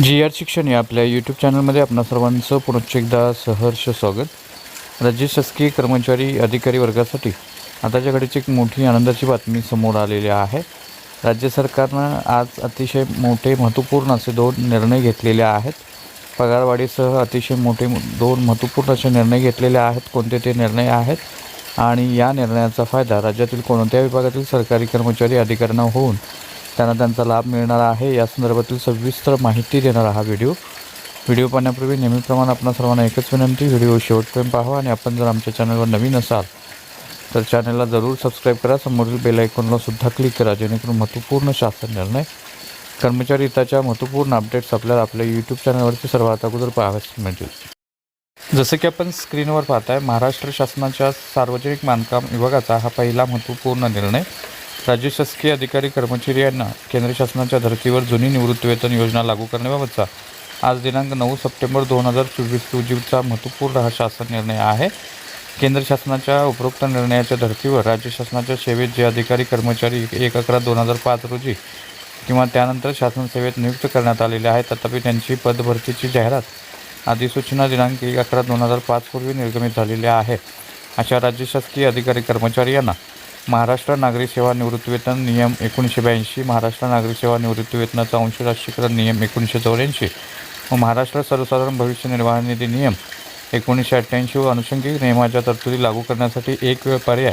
जी R शिक्षण या आपल्या यूट्यूब चॅनलमध्ये आपणा सर्वांचं पुनश्च एकदा सहर्ष स्वागत. राज्य शासकीय कर्मचारी अधिकारी वर्गासाठी आताच्या घडीची एक मोठी आनंदाची बातमी समोर आलेली आहे. राज्य सरकारनं आज अतिशय मोठे महत्त्वपूर्ण असे दोन निर्णय घेतलेले आहेत. पगारवाढीसह अतिशय मोठे दोन महत्त्वपूर्ण असे निर्णय घेतलेले आहेत. कोणते ते निर्णय आहेत? आणि या निर्णयाचा फायदा राज्यातील कोणत्या विभागातील सरकारी कर्मचारी अधिकाऱ्यांना होऊन त्यांना त्यांचा लाभ मिळणार आहे. या संदर्भातील सविस्तर माहिती देणारा हा व्हिडिओ. व्हिडिओ पाहण्यापूर्वी नेहमीप्रमाणे आपण सर्वांना एकच विनंती व्हिडिओ शेवटपर्यंत पाहा आणि आपण जर आमच्या चॅनलवर नवीन असाल तर चॅनलला जरूर सबस्क्राईब करा. समोरील बेल सुद्धा क्लिक करा जेणेकरून महत्त्वपूर्ण शासन निर्णय कर्मचारी हिताच्या महत्त्वपूर्ण अपडेट्स आपल्याला आपल्या यूट्यूब चॅनलवरती सर्वात अगोदर पाहाव्यास मिळतील. जसं की आपण स्क्रीनवर पाहताय महाराष्ट्र शासनाच्या सार्वजनिक बांधकाम विभागाचा हा पहिला महत्त्वपूर्ण निर्णय. राज्य शासकीय अधिकारी कर्मचारी यांना केंद्र शासनाच्या धर्तीवर जुनी निवृत्तीवेतन योजना लागू करण्याबाबतचा आज दिनांक नऊ सप्टेंबर दोन हजार चोवीस रोजीचा महत्त्वपूर्ण हा शासन निर्णय आहे. केंद्र शासनाच्या उपरोक्त निर्णयाच्या धर्तीवर राज्य शासनाच्या सेवेत जे अधिकारी कर्मचारी एक अकरा दोन हजार पाच रोजी किंवा त्यानंतर शासन सेवेत नियुक्त करण्यात आलेले आहेत तथापि त्यांची पदभरतीची जाहिरात अधिसूचना दिनांक एक अकरा दोन हजार पाचपूर्वी निर्गमित झालेली आहे. अशा राज्य शासकीय अधिकारी कर्मचारी यांना महाराष्ट्र नागरी सेवा निवृत्तीवेतन नियम एकोणीसशे ब्याऐंशी महाराष्ट्र नागरी सेवा निवृत्तीवेतनाचा अंश राष्ट्रीयकरण नियम एकोणीसशे चौऱ्याऐंशी व महाराष्ट्र सर्वसाधारण भविष्य निर्वाह निधी नियम एकोणीसशे अठ्ठ्याऐंशी व अनुषंगिक नियमाच्या तरतुदी लागू करण्यासाठी एक वेळ पर्याय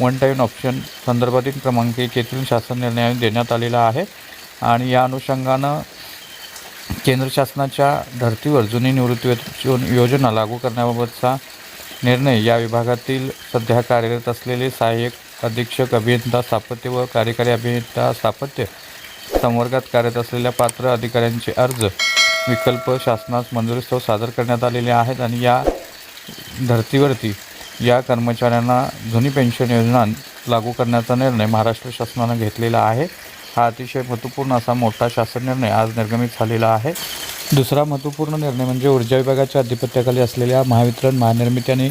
वन टाईम ऑप्शन संदर्भातील क्रमांक एक येथील शासन निर्णयाने देण्यात आलेला आहे आणि या अनुषंगानं केंद्र शासनाच्या धर्तीवर जुनी निवृत्तीवेतन योजना लागू करण्याबाबतचा निर्णय या विभागातील सध्या कार्यरत असलेले सहाय्यक अधीक्षक अभियंता स्थापत्य व कार्यकारी अभियंता स्थापत्य. संवर्गात कार्यरत असलेल्या पात्र अधिकाऱ्यांचे अर्ज विकल्प शासनास मंजुरीस्तव सादर करण्यात आलेले आहेत आणि या धर्तीवरती या कर्मचाऱ्यांना जुनी पेन्शन योजना लागू करण्याचा निर्णय महाराष्ट्र शासनानं घेतलेला आहे. हा अतिशय महत्त्वपूर्ण असा मोठा शासन निर्णय आज निर्गमित झालेला आहे. दुसरा महत्त्वपूर्ण निर्णय म्हणजे ऊर्जा विभागाच्या अधिपत्याखाली असलेल्या महावितरण महानिर्मिती आणि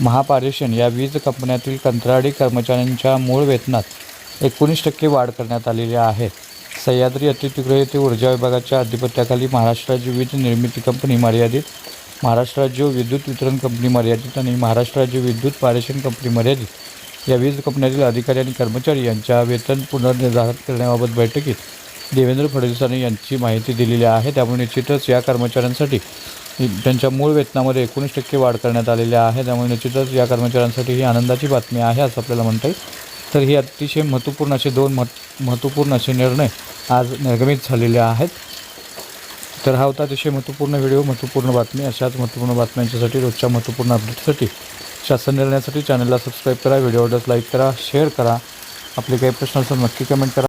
महापारेषण या वीज कंपन्यातील कंत्राटी कर्मचाऱ्यांच्या मूळ वेतनात एकोणीस टक्के वाढ करण्यात आलेली आहे. सह्याद्री अतिथीगृह येथे ऊर्जा विभागाच्या अधिपत्याखाली महाराष्ट्र राज्य वीज निर्मिती कंपनी मर्यादित महाराष्ट्र राज्य विद्युत वितरण कंपनी मर्यादित आणि महाराष्ट्र राज्य विद्युत पारेषण कंपनी मर्यादित या वीज कंपन्यातील अधिकारी आणि कर्मचारी यांच्या वेतन पुनर्निर्धारण करण्याबाबत बैठकीत देवेंद्र फडणवीसांनी यांची माहिती दिलेली आहे. त्यामुळे निश्चितच या कर्मचाऱ्यांसाठी त्यांच्या मूळ वेतनामध्ये एकोणीस टक्के वाढ करण्यात आलेली आहे. त्यामुळे निश्चितच या कर्मचाऱ्यांसाठी ही आनंदाची बातमी आहे असं आपल्याला म्हणता येईल. तर ही अतिशय महत्त्वपूर्ण असे दोन मह महत्त्वपूर्ण असे निर्णय आज निर्गमित झालेले आहेत. तर हा होता अतिशय महत्त्वपूर्ण व्हिडिओ महत्त्वपूर्ण बातमी. अशाच महत्त्वपूर्ण बातम्यांच्यासाठी रोजच्या महत्त्वपूर्ण अपडेटसाठी शासन निर्णयासाठी चॅनलला सबस्क्राईब करा व्हिडिओ आवडल्यास लाईक करा शेअर करा. आपले काही प्रश्न असेल नक्की कमेंट करा.